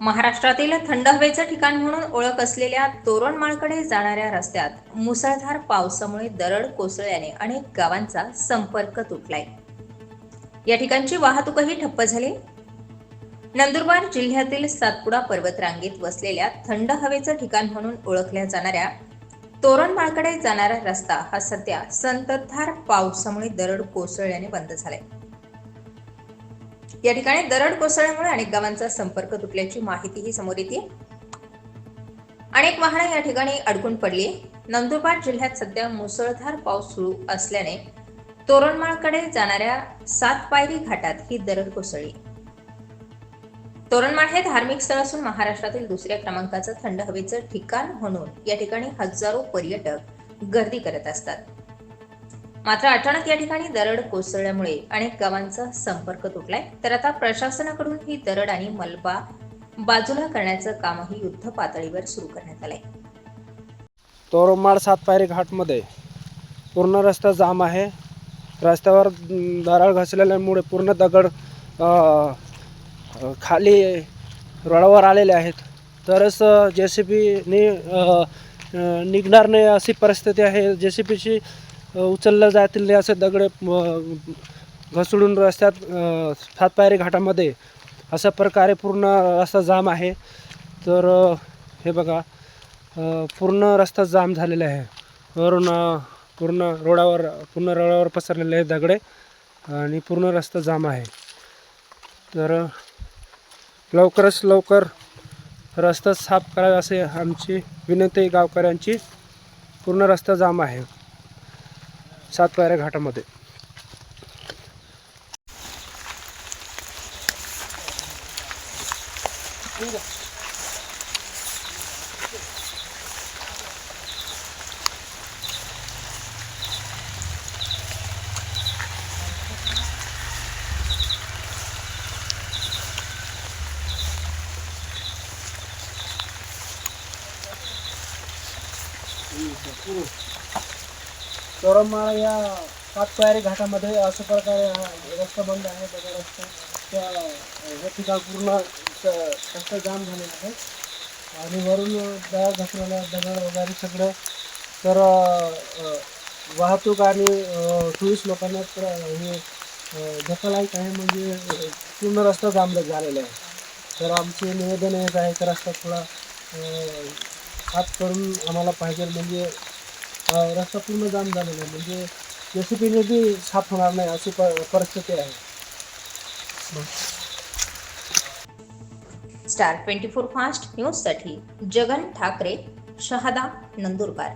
महाराष्ट्रातील थंड हवेचं ठिकाण म्हणून ओळख असलेल्या तोरणमाळकडे जाणाऱ्या रस्त्यात मुसळधार पावसामुळे दरड कोसळल्याने अनेक गावांचा संपर्क तुटलाय. या ठिकाणची वाहतूकही ठप्प झाली. नंदुरबार जिल्ह्यातील सातपुडा पर्वतरांगेत वसलेल्या थंड हवेचं ठिकाण म्हणून ओळखल्या जाणाऱ्या तोरणमाळकडे जाणारा रस्ता हा सध्या संततधार पावसामुळे दरड कोसळल्याने बंद झालाय. या ठिकाणी दरड कोसळल्यामुळे अनेक गावांचा संपर्क तुटल्याची माहितीही समोर येते. अनेक वाहनं या ठिकाणी अडकून पडली. नंदुरबार जिल्ह्यात सध्या मुसळधार पाऊस सुरू असल्याने तोरणमाळकडे जाणाऱ्या सात पायरी घाटात ही दरड कोसळली. तोरणमाळ हे धार्मिक स्थळ असून महाराष्ट्रातील दुसऱ्या क्रमांकाचं थंड हवेचं ठिकाण म्हणून या ठिकाणी हजारो पर्यटक गर्दी करत असतात. मात्र अचानक या ठिकाणी दरड कोसळल्यामुळे अनेक गावांचा संपर्क तुटलाय. तर आता प्रशासनाकडून ही दरड आणि मलबा बाजूला करण्याचं कामही युद्ध पातळीवर सुरू करण्यात आलंय. तोरमाड सातपायरी घाटमध्ये पूर्ण रस्ता जाम आहे. रस्त्यावर दरड घसरल्यामुळे पूर्ण दगड खाली रोडावर आलेले आहेत. तरच जे सी बीने निघणार नाही अशी परिस्थिती आहे. जे सी पीची उचललं जातील असे दगड घसडून रस्त्यात सातपायरी घाटामध्ये अशा प्रकारे पूर्ण रस्ता जाम आहे. तर हे बघा पूर्ण रस्ता जाम झालेला आहे. वरून पूर्ण रोडावर पूर्ण रोडावर पसरलेले आहे दगडे आणि पूर्ण रस्ता जाम आहे. तर लवकरच लवकर रस्ता साफ करावे असे आमची विनंती गावकऱ्यांची पूर्ण रस्ता जाम आहे. सातपायऱ्या घाटामध्ये. चोरमाळ या सातपायरी घाटामध्ये अशा प्रकारे हा रस्ता बंद आहे. बघा रस्ता त्या हे ठिकाण पूर्ण रस्ता जाम झालेला आहे. आणि वरून दगड घसरलेला दगड वगैरे सगळं. तर वाहतूक आणि टुरिस्ट लोकांना तर हे अ, आहे. म्हणजे पूर्ण रस्ता जाम झालेला आहे. तर आमचे निवेदन हेच आहे की रस्ता थोडा हात करून आम्हाला पाहिजे. म्हणजे रस्ता पूर्ण जाम झालेला आहे. म्हणजे जेसीपीने बी साफ होणार नाही अशी प परिस्थिती आहे. स्टार ट्वेंटी फोर फास्ट न्यूजसाठी जगन ठाकरे शहादा नंदुरबार.